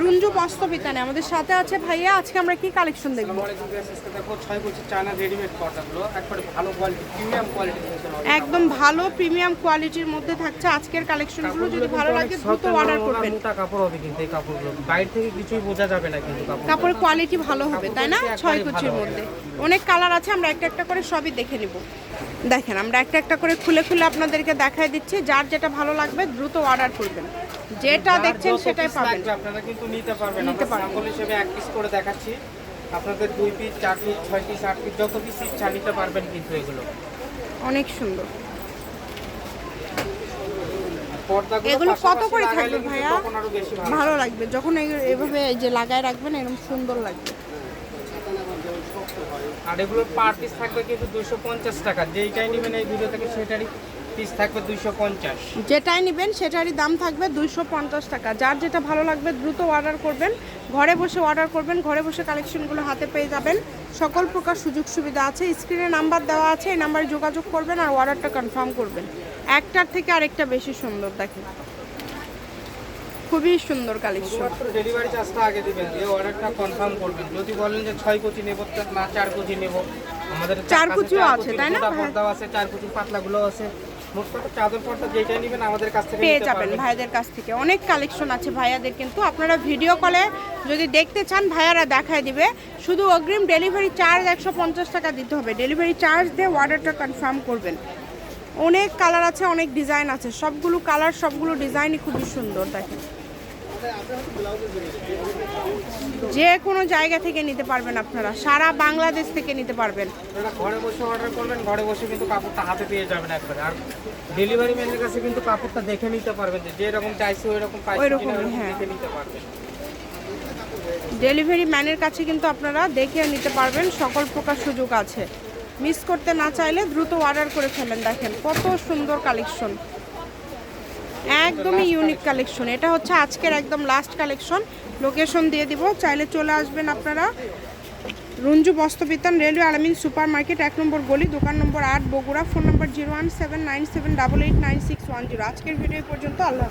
রুঞ্জু বস্ত্রবিতানে আমাদের সাথে আছে ভাইয়া আজকে আমরা কি কালেকশন দেখব? দেখো ছয় বছর চায়না রেডিমেড পর্দাগুলো একবারে ভালো কোয়ালিটি প্রিমিয়াম কোয়ালিটি একদম ভালো প্রিমিয়াম কোয়ালিটির মধ্যে থাকছে আজকের কালেকশনগুলো যদি ভালো লাগে দ্রুত অর্ডার করবেন। মোটা কাপড় হবে কিন্তু এই কাপড়গুলো। বাইরে থেকে কিছুই বোঝা যাবে না কিন্তু কাপড় কাপড়ের কোয়ালিটি ভালো হবে তাই না? ছয় কুচির মধ্যে। অনেক কালার আছে আমরা একটা একটা করে সবই দেখে নিব। দেখেন আমরা একটা একটা করে খুলে খুলে আপনাদেরকে দেখাই দিচ্ছি। যার যেটা ভালো লাগবে দ্রুত অর্ডার করবেন। যেটা দেখছেন সেটাই পাবেন। আপনারা কিন্তু নিতে পারবেন। নিতে পারবেন। হিসেবে এক পিস করে দেখাচ্ছি। আপনাদের দুই পিস চার পিস ছয় পিস আট পিস যত পিস ইচ্ছা নিতে পারবেন কিন্তু এগুলো। অনেক সুন্দর। এগুলো কত করে থাকবে ভাইয়া? ভালো লাগবে। যখন এভাবে এই যে লাগায় রাখবেন এরকম সুন্দর লাগবে। আর এগুলোর পার পিস থাকবে কিন্তু দুশো পঞ্চাশ টাকা। যেইটাই নেবেন এই ভিডিও থেকে সেটারই পিস থাকবে দুইশো পঞ্চাশ। যেটাই নেবেন সেটারই দাম থাকবে দুইশো পঞ্চাশ টাকা। যার যেটা ভালো লাগবে দ্রুত অর্ডার করবেন। ঘরে বসে অর্ডার করবেন ঘরে বসে কালেকশনগুলো হাতে পেয়ে যাবেন। সকল প্রকার সুযোগ সুবিধা আছে। স্ক্রিনে নাম্বার দেওয়া আছে এই নাম্বারে যোগাযোগ করবেন আর অর্ডারটা কনফার্ম করবেন। একটার থেকে আরেকটা বেশি সুন্দর দেখেন। খুবই সুন্দর কালেকশন ডেলিভারি চার্জটা আগে দিবেন দিয়ে অর্ডারটা কনফার্ম করবেন। যদি বলেন যে ছয় কোচি নেব না চার কোচি নেব। আমাদের চার কাছে কুচিও আছে, তাই না? পর্দাও আছে চার কুচির পাতলাগুলো আছে। পেয়ে যাবেন ভাইয়াদের কাছ থেকে। অনেক কালেকশন আছে ভাইয়াদের কিন্তু। আপনারা ভিডিও কলে যদি দেখতে চান ভাইয়ারা দেখায় দিবে। শুধু অগ্রিম ডেলিভারি চার্জ একশো পঞ্চাশ টাকা দিতে হবে। ডেলিভারি চার্জ দিয়ে অর্ডারটা কনফার্ম করবেন। অনেক কালার আছে অনেক ডিজাইন আছে। সবগুলো কালার সবগুলো ডিজাইনই খুবই সুন্দর দেখেন। যে কোনো জায়গা থেকে নিতে পারবেন আপনারা সারা বাংলাদেশ থেকে নিতে পারবেন। ঘরে বসে অর্ডার করবেন ঘরে বসে কিন্তু কাপড়টা হাতে পেয়ে যাবেন একবারে। আর ডেলিভারি ম্যানের কাছে কিন্তু কাপড়টা দেখে নিতে পারবেন যে যেরকম চাইছে ওই রকম ওইরকমই, কিনা হ্যাঁ। দেখে নিতে পারবেন। ডেলিভারি ম্যানের কাছে কিন্তু আপনারা দেখে নিতে পারবেন সকল প্রকার সুযোগ আছে। মিস করতে না চাইলে দ্রুত অর্ডার করে ফেলেন দেখেন কত সুন্দর কালেকশন একদমই ইউনিক কালেকশন এটা হচ্ছে আজকের একদম লাস্ট কালেকশন লোকেশন দিয়ে দিব, চাইলে চলে আসবেন আপনারা। Ranju Bastrabitan railway Alamin super market এক নম্বর গলি, দোকান নম্বর আট, Bogura, phone number zero one seven nine seven eight nine six one zero আজকের ভিডিও পর্যন্ত, আল্লাহ